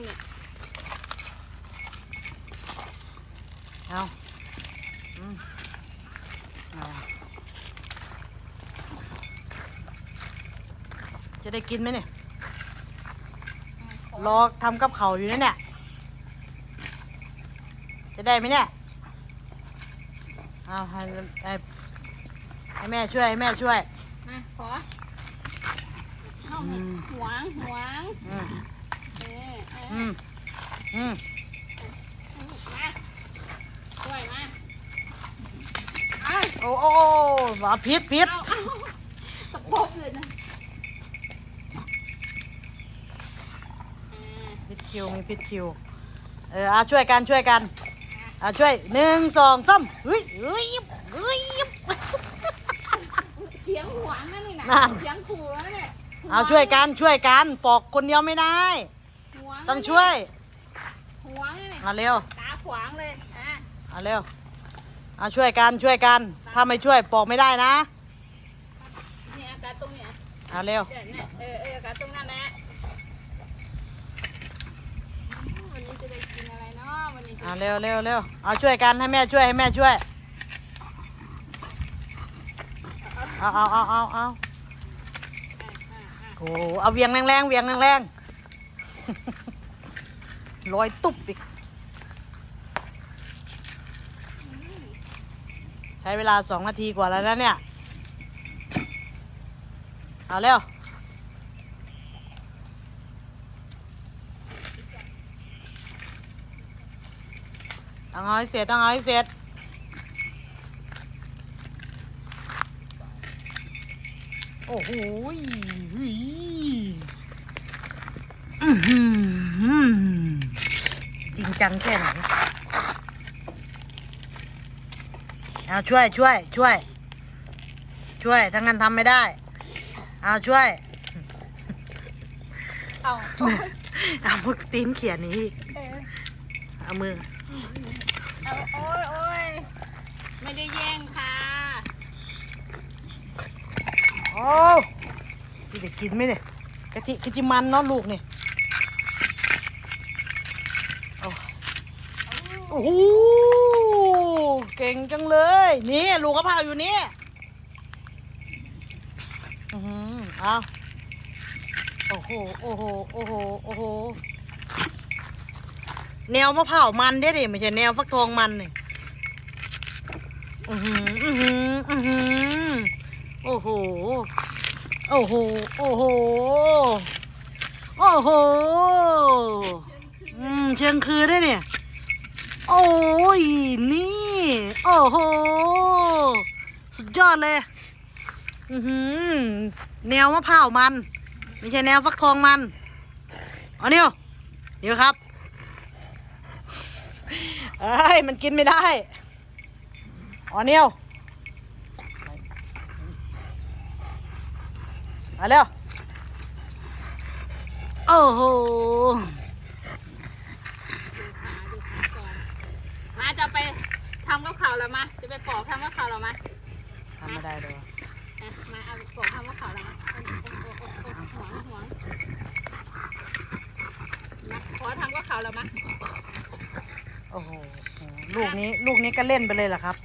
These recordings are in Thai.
ก่งนะเราเนี่ยเอาอืมเอาจะได้กินไหมเนี่ย รอทำกับเขาวอยู่นั่นเนี่ย จะได้ไหมเนี่ย เอาให้ให้ให้แม่ช่วยให้แม่ช่วย มาขอเข้าอืมหวงหวง อืมเออเอออืมอืมาช่วยมาเอาโอ้โอ้ว่าพิษพิษเอาเอาตะโพกเลยนะพิษคิวมีพิษคิว เออเอาช่วยกันช่วยกันเอาช่วยหนึ่งสองสามเฮ้ยเฮ้ยเฮ้ยเสียงหวงนั่นนี่นะเสียงขู่แล้วเนี่ยเอาช่วยกันช่วยกันปอกคนเดียวไม่ได้ ต้องช่วยหวงนี่เอาเร็วตาขวางเลยอะเอาเร็วเอาช่วยกันช่วยกัน ถ้าไม่ช่วยปอกไม่ได้นะนี่อากาศตรงเนี้ยเอาเร็วเดี๋ยวเนี่ยเออเอออากาศตรงนั้นแหละอืมวันนี้จะได้กินอะไรเนาะวันนี้จะเอาเร็วเร็วเร็วเอาช่วยกันให้แม่ช่วยให้แม่ช่วยเอาเอาเอาเอาเอาอะอะอะโอ้โหเอาเวียงแรงๆเวียงแรงๆ ลอยตุ๊บอีก ใช้เวลาสองนาทีกว่าแล้วนะเนี่ย เอาเร็วต้องเอาให้เสร็จต้องเอาให้เสร็จโอ้โหอื้อหือ จริงจังแค่ไหนเอาช่วยช่วย ช่วย ช่วยถ้างั้นทำไม่ได้เอาช่วยเอาโอ๊ยเอามือตีนเขียนนี้อีกเออเอามือเอาโอ้ยโอ้ยไม่ได้แย่งค่ะโอ้พี่จะกินไหมเนี่ยกะทิกะจิมันเนาะลูกนี่โอ้ โอ้โหเก่งจังเลย นี่ลูกกระเพราอยู่นี่อือหือเอาโอ้โห โอ้โห โอ้โห โอ้โห แนวมะพร้าวมันเด้ดิไม่ใช่แนวฟักทองมันนี่อือหือ อือหือ อือหือ โอ้โห โอ้โห โอ้โห โอ้โห อืม เชิงคือได้เนี่ย โอ้ย นี่ โอ้โห สุดยอดเลย อือหือแนวมะพร้าวมัน ไม่ใช่แนวฟักทองมันเอาเนียวเดี๋ยวครับเอ้ยมันกินไม่ได้อ๋อเนียวมาเร็ว โอ้โห หาดูหาก่อนมา จะไปทำกับข่าวแล้วมา จะไปปอกทำกับข่าวแล้วมาทำไม่ได้เลยอะมาเอาปอกทำกับข่าวแล้วมาโอ้โอ้โอ้โอ้โอ้หวงหวงมาขอทำกับข่าวแล้วมาโอ้โหลูกนี้ลูกนี้ก็เล่นไปเลยเหรอครับ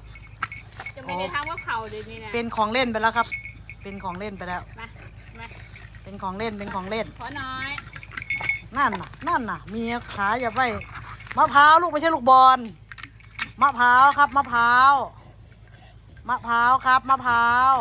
จะไม่ได้ทำกับข่าวเดี๋ยวนี้นะเป็นของเล่นไปแล้วครับ เป็นของเล่นไปแล้ว มามาเป็นของเล่นเป็นของเล่น ขอน้อยนั่นน่ะนั่นน่ะ มีขาอย่าไปมะพร้าวลูกไม่ใช่ลูกบอล มะพร้าวครับมะพร้าว มะพร้าวครับมะพร้าว